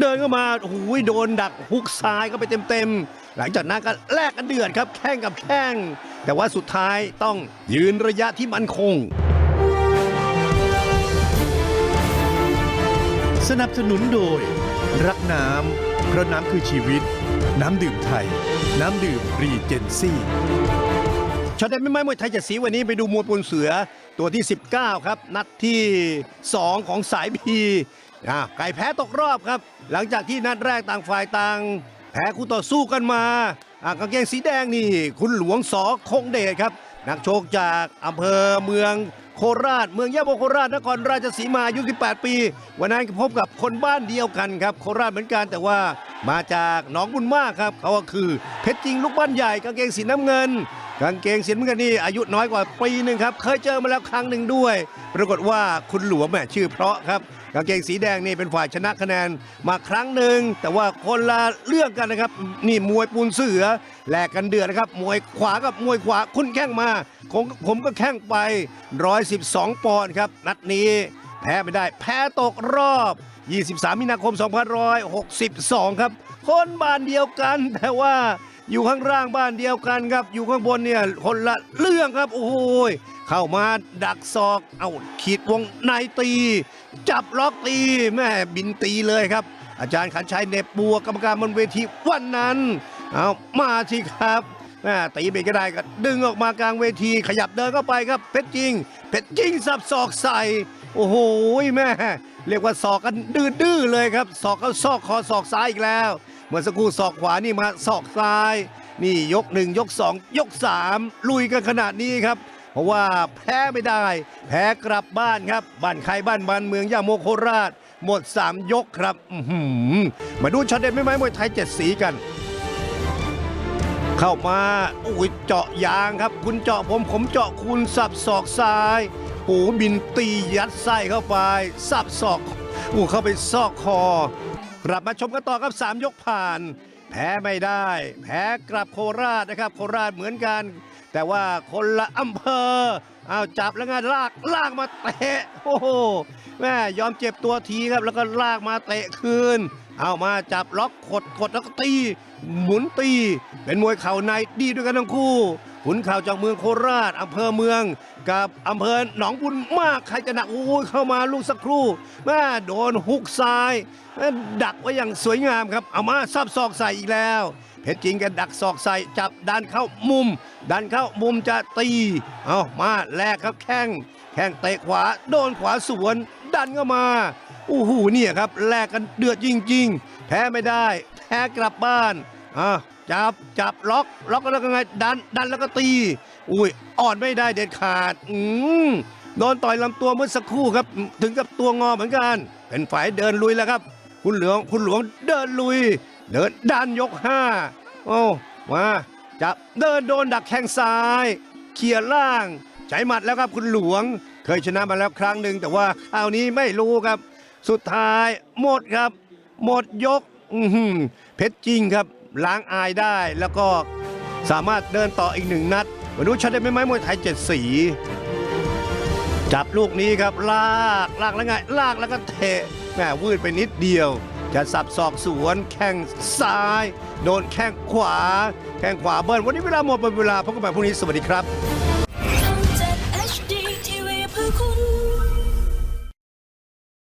เดินเข้ามาโอ้โหโดนดักฮุกซ้ายเข้าไปเต็มๆ หลังจากนั้นก็แลกกันเดือดครับ แข้งกับแข้ง แต่ว่าสุดท้ายต้องยืนระยะที่มั่นคง สนับสนุนโดย รักน้ำเพราะน้ำคือชีวิต น้ำดื่มไทย น้ำดื่มรีเจนซี่ช็อตเด็ดไม่ไม้มวยไทยเจ็ดสีวันนี้ไปดูมวยปูนเสือตัวที่ 19 ครับ นัดที่ 2 ของสายพี อ่าไก่แพ้ตกรอบครับ หลังจากที่นัดแรกต่างฝ่ายต่าง แพ้คู่ต่อสู้กันมาอ่ากางเกงสีแดงนี่ คุณหลวงสอคงเดชครับ นักโชคจากอำเภอเมืองโคราช เมืองยะโมโคราชนครราชสีมาอายุ18 ปี วันนั้นพบกับคนบ้านเดียวกันครับ โคราชเหมือนกันแต่ว่ามาจากหนองบุญมากครับ เขาก็คือเพชรจริงลูกบ้านใหญ่กางเกงสีน้ำเงิน กางเกงสีน้ำเงินนี่อายุน้อยกว่าปีหนึ่งครับ เคยเจอมาแล้วครั้งหนึ่งด้วย ปรากฏว่าคุณหลวงแหม่ชื่อเพราะครับกางเกงสีแดงนี่เป็นฝ่ายชนะคะแนนมาครั้งหนึ่งแต่ว่าคนละเรื่องกันนะครับ นี่มวยปูนเสือแลกกันเดือดนะครับ มวยขวากับมวยขวาคุณแข้งมาผมผมก็แข้งไป 112 ปอนด์ครับนัดนี้แพ้ไม่ได้ แพ้ตกรอบ 23 มีนาคม 2562 ครับ คนบ้านเดียวกันแต่ว่า อยู่ข้างล่างบ้านเดียวกันครับ อยู่ข้างบนเนี่ยคนละเรื่องครับ โอ้โหเข้ามาดักศอก เอาขีดวงในตี จับล็อกตีแม่บินตีเลยครับ อาจารย์ขันชัยเนบบัวกรรมการบนเวทีวันนั้น เอามาสิครับแม่ตีไปก็ได้ก็ดึงออกมากลางเวที ขยับเดินเข้าไปครับ เพชรจริง เพชรจริงสับศอกใส่โอ้โหแม่เรียกว่าศอกกันดื้อๆเลยครับศอกเข้าซอกคอศอกซ้ายอีกแล้ว เมื่อสักครู่ศอกขวานี่มาศอกซ้าย นี่ยกหนึ่งยกสองยกสามลุยกันขนาดนี้ครับ เพราะว่าแพ้ไม่ได้ แพ้กลับบ้านครับบ้านใครบ้านมันเมืองย่าโมโคราช หมด 3 ยกครับมาดูช็อตเด็ดไม่ไม้มวยไทยเจ็ดสีกันเข้ามาอุ้ยเจาะยางครับ คุณเจาะผมผมเจาะคุณสับศอกซ้ายโอ้บินตียัดไส้เข้าไป สับศอกอู้เข้าไปซอกคอ กลับมาชมกันต่อครับ 3 ยกผ่าน แพ้ไม่ได้ แพ้กลับโคราชนะครับ โคราชเหมือนกัน แต่ว่าคนละอำเภอเอาจับแล้วงานลากลากมาเตะโอ้โหแม่ยอมเจ็บตัวทีครับแล้วก็ลากมาเตะคืน เอามาจับล็อกกดกดแล้วก็ตี หมุนตี เป็นมวยเข่าในดีด้วยกันทั้งคู่ขุนเข่าวจากเมืองโคราชอำเภอเมือง กับอำเภอหนองบุญมากใครจะหนักโอ้ยเข้ามาลูกสักครู่แม่โดนฮุกซ้ายม่ดักไว้อย่างสวยงามครับเอามาซับศอกใส่อีกแล้ว เพชรจริงกันดักศอกใส่จับดันเข้ามุม ดันเข้ามุมจะตีเอามาแลกครับแข้งแข้งเตะขวาโดนขวาสวน ดันเข้ามา โอ้โหเนี่ยครับแลกกันเดือดจริง ๆ แพ้ไม่ได้ แพ้กลับบ้านอะจับจับล็อกล็อกแล้วก็ไงดันดันแล้วก็ตี อุ้ยอ่อนไม่ได้เด็ดขาดอืมโดนต่อยลำตัวเมื่อสักครู่ครับ ถึงกับตัวงอเหมือนกัน เป็นฝ่ายเดินลุยแล้วครับ คุณเหลืองคุณหลวงเดินลุย เดินดันยกห้าโอ้มาจับเดินโดนดักแข้งซ้ายเขี่ยล่างใช้หมัดแล้วครับคุณหลวง เคยชนะมาแล้วครั้งหนึ่งแต่ว่าคราวนี้ไม่รู้ครับ สุดท้ายหมดครับ หมดยกเพชรจริงครับ ล้างอายได้แล้วก็สามารถเดินต่ออีกหนึ่งนัดมาดูชัดได้ไหมไม้มวยไทยเจ็ดสี จับลูกนี้ครับ ลากลากแล้วไง ลากแล้วก็เตะแม่วืดไปนิดเดียว จะสับศอกสวน แข้งซ้าย โดนแข้งขวา แข้งขวาเบิ้ลวันนี้เวลาหมดเป็นเวลาพบกันใหม่พรุ่งนี้สวัสดีครับ